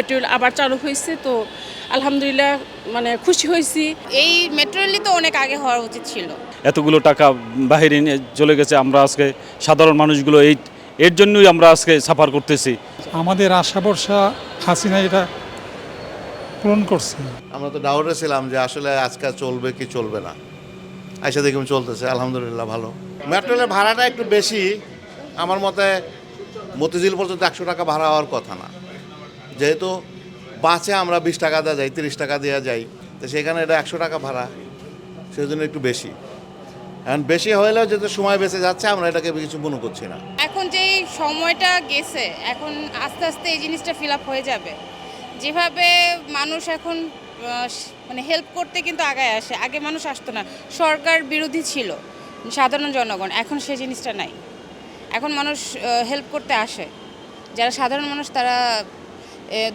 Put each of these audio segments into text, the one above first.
Metro আবার চালু হয়েছে তো আলহামদুলিল্লাহ মানে খুশি হয়েছি। এই মেট্রো তো অনেক আগে হওয়া উচিত ছিল। এতগুলো টাকা বাহিরে নিয়ে চলে গেছে আমরা আজকে সাধারণ মানুষগুলো এই এর জন্যই আমরা আজকে সাফার করতেছি। আমাদের আশা ভরসা হাসিনা এটা পূরণ করছে। আমরা তো ডাউটে ছিলাম যে আসলে আজকে চলবে কি চলবে না। আইসা দেখুন চলতেছে আলহামদুলিল্লাহ ভালো। মেট্রো রেলের ভাড়াটা একটু বেশি আমার মতে মতিঝিল পর্যন্ত একশো টাকা ভাড়া হওয়ার কথা না। যেহেতু বাসে আমরা বিশ টাকা দেওয়া যাই, তিরিশ টাকা দেওয়া যাই, তো সেখানে এটা একশো টাকা ভাড়া সেই জন্য একটু বেশি। এখন বেশি হলেও যেহেতু সময় বেঁচে যাচ্ছে, আমরা এটাকে কিছু মনে করছি না। এখন যে সময়টা গেছে, এখন আস্তে আস্তে এই জিনিসটা ফিল আপ হয়ে যাবে। যেভাবে মানুষ এখন মানে হেল্প করতে কিন্তু আগায় আসে, আগে মানুষ আসতো না। সরকার বিরোধী ছিল, সাধারণ জনগণ, এখন সেই জিনিসটা নাই। এখন মানুষ হেল্প করতে আসে। যারা সাধারণ মানুষ, তারা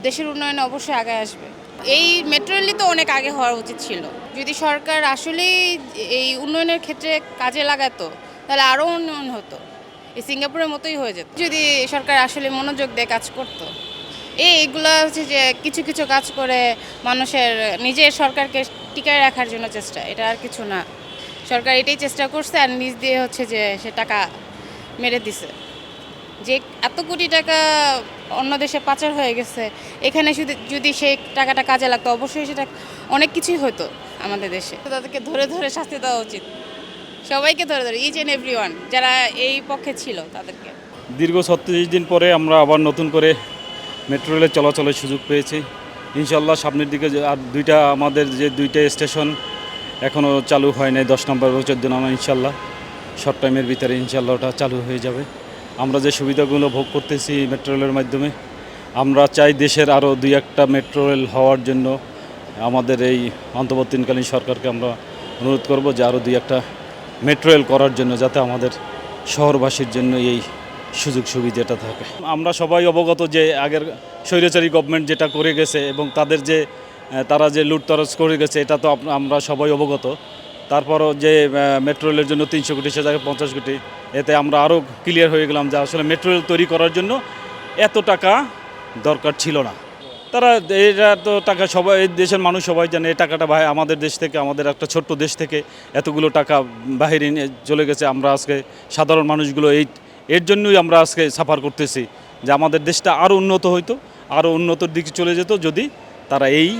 দেশের উন্নয়নে অবশ্যই আগে আসবে। এই মেট্রো রেলই তো অনেক আগে হওয়া উচিত ছিল। যদি সরকার আসলেই এই উন্নয়নের ক্ষেত্রে কাজে লাগাতো, তাহলে আরও উন্নয়ন হতো। এই সিঙ্গাপুরের মতোই হয়ে যেত। যদি সরকার আসলে মনোযোগ দিয়ে কাজ করতো, এই এগুলো হচ্ছে যে কিছু কিছু কাজ করে মানুষের, নিজের সরকারকে টিকায় রাখার জন্য চেষ্টা, এটা আর কিছু না। সরকার এটাই চেষ্টা করছে আর নিজ দিয়ে হচ্ছে যে সে টাকা মেরে দিছে। যে এত কোটি টাকা অন্য দেশে পাচার হয়ে গেছে, এখানে শুধু যদি সেই টাকাটা কাজে লাগতো, অবশ্যই সেটা অনেক কিছুই হতো আমাদের দেশে। তাদেরকে ধরে ধরে শাস্তি দেওয়া উচিত। সবাইকে ধরে ধরে ইচ অ্যান্ড এভরি যারা এই পক্ষে ছিল তাদেরকে। দীর্ঘ ছত্রিশ দিন পরে আমরা আবার নতুন করে মেট্রো রেলের চলাচলের সুযোগ পেয়েছি। ইনশাল্লাহ সামনের দিকে আর দুইটা, আমাদের যে দুইটা স্টেশন এখনও চালু হয় নাই, দশ নম্বর এবং চোদ্দ নম্বর ইনশাল্লাহ শর্ট টাইমের ভিতরে ইনশাল্লাহ ওটা চালু হয়ে যাবে। আমরা যে সুবিধাগুলো ভোগ করতেছি মেট্রো রেলের মাধ্যমে, আমরা চাই দেশের আরও দুই একটা মেট্রো রেল হওয়ার জন্য আমাদের এই অন্তর্বর্তীকালীন সরকারকে আমরা অনুরোধ করব যে আরও দুই একটা মেট্রো রেল করার জন্য যাতে আমাদের শহরবাসীর জন্য এই সুযোগ সুবিধাটা থাকে। আমরা সবাই অবগত যে আগের স্বৈরাচারী গভর্নমেন্ট যেটা করে গেছে এবং তাদের যে তারা যে লুটতরজ করে গেছে, এটা তো আমরা সবাই অবগত। তারপরও যে মেট্রো রেলের জন্য তিনশো কোটি, সে জায়গায় পঞ্চাশ কোটি, এতে আমরা আরও ক্লিয়ার হয়ে গেলাম যে আসলে মেট্রো রেল তৈরি করার জন্য এত টাকা দরকার ছিল না। তারা এটা তো টাকা সবাই, এই দেশের মানুষ সবাই জানে, এই টাকাটা ভাই আমাদের দেশ থেকে, আমাদের একটা ছোট্ট দেশ থেকে এতগুলো টাকা বাহিরে চলে গেছে। আমরা আজকে সাধারণ মানুষগুলো এই, এর জন্যই আমরা আজকে সাফার করতেছি যে আমাদের দেশটা আরও উন্নত হইতো, আরও উন্নতর দিকে চলে যেত যদি তারা এই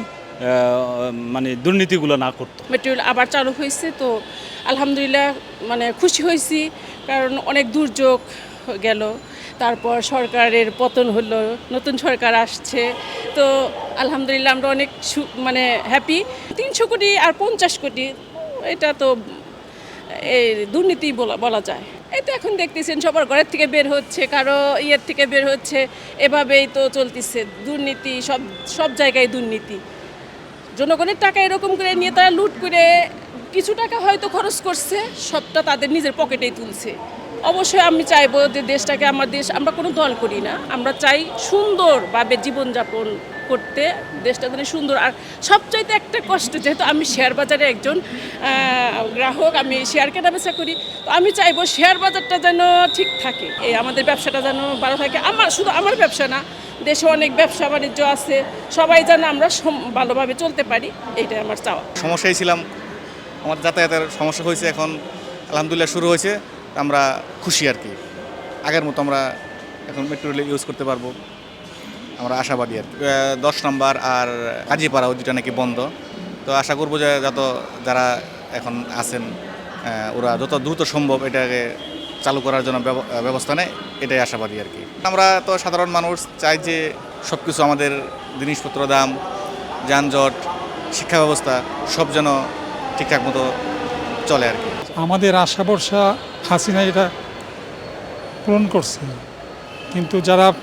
মানে দুর্নীতিগুলো না করতো। মেট্রো রেল আবার চালু হয়েছে, তো আলহামদুলিল্লাহ মানে খুশি হয়েছি, কারণ অনেক দুর্যোগ গেল। তারপর সরকারের পতন হলো, নতুন সরকার আসছে, তো আলহামদুলিল্লাহ আমরা অনেক মানে হ্যাপি তিনশো কোটি আর পঞ্চাশ কোটি, এটা তো এই দুর্নীতি বলা বলা যায়। এই তো এখন দেখতেছেন সবার ঘরের থেকে বের হচ্ছে, কারও ইয়ের থেকে বের হচ্ছে, এভাবেই তো চলতেছে। দুর্নীতি সব সব জায়গায় দুর্নীতি। জনগণের টাকা এরকম করে নিয়ে তারা লুট করে, কিছু টাকা হয়তো খরচ করছে, সবটা তাদের নিজের পকেটেই তুলছে। অবশ্যই আমি চাইব যে দেশটাকে আমার দেশ, আমরা কোনো দল করি না। আমরা চাই সুন্দরভাবে জীবনযাপন করতে, দেশটা যেন সুন্দর। আর সবচাইতে একটা কষ্ট, যেহেতু আমি শেয়ার বাজারে একজন গ্রাহক, আমি শেয়ার কেনাবেচা করি, তো আমি চাইব শেয়ার বাজারটা যেন ঠিক থাকে, এই আমাদের ব্যবসাটা যেন ভালো থাকে। আমার, শুধু আমার ব্যবসা না, দেশে অনেক ব্যবসা বাণিজ্য আছে, সবাই যেন আমরা ভালোভাবে চলতে পারি, এইটাই আমার চাওয়া। সমস্যায় ছিলাম, আমার যাতায়াতের সমস্যা হয়েছে এখন, আলহামদুলিল্লাহ শুরু হয়েছে। আমরা খুশি আর কি। আগের মতো আমরা এখন মেট্রো রেল ইউজ করতে পারব। আমরা আশাবাদী আর কি। দশ নম্বর আর কাজীপাড়া ওই দুটা নাকি বন্ধ। তো আশা করব যে যত যারা এখন আছেন ওরা যত দ্রুত সম্ভব এটাকে চালু করার জন্য ব্যব- ব্যবস্থা নেয় এটাই আশাবাদী আর কি। আমরা তো সাধারণ মানুষ চাই যে সব কিছু আমাদের জিনিসপত্র দাম যানজট শিক্ষা ব্যবস্থা সব যেন ঠিকঠাক মতো চলে আর কি। আমাদের আশা ভরসা হাসিনা এটা পূরণ করছে। কিন্তু যারা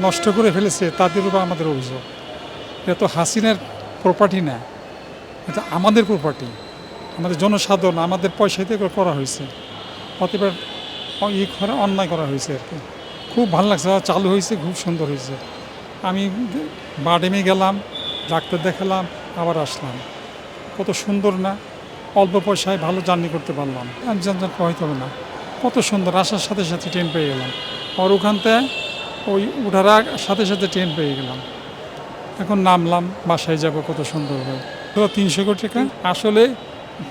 নষ্ট করে ফেলেছে, তাদের উপর আমাদের অভিযোগ। এটা তো হাসিনার প্রপার্টি না। এটা আমাদের প্রপার্টি আমাদের জনসাধারণ, আমাদের পয়সাতে এগুলো করা হয়েছে। অতএবার ই করা, অন্যায় করা হয়েছে আর কি। খুব ভালো লাগছে, চালু হয়েছে, খুব সুন্দর হয়েছে। আমি বাডেমে গেলাম, ডাক্তার দেখালাম, আবার আসলাম। কত সুন্দর না? অল্প পয়সায় ভালো জার্নি করতে পারলাম। যানজট হইতে হবে না। কত সুন্দর, আসার সাথে সাথে ট্রেন পেয়ে গেলাম। আর ওখান থেকে ওই উঠার সাথে সাথে ট্রেন পেয়ে গেলাম। এখন নামলাম, বাসায় যাব, কত সুন্দর হয়। তো তিনশো কোটি টাকা। আসলে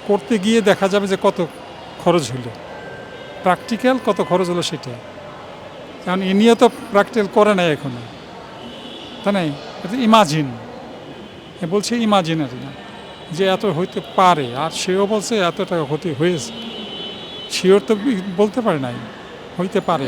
করতে গিয়ে দেখা যাবে যে কত খরচ হলো প্র্যাকটিক্যাল কত খরচ হলো সেটা। কারণ এ নিয়ে তো প্র্যাকটিক্যাল করে নাই এখনও। তাই এটা ইমাজিন বলছে ইমাজিনারি না যে এত হইতে পারে আর সেও বলছে এত টাকা ক্ষতি হয়েছে সেও তো বলতে পারে নাই হইতে পারে।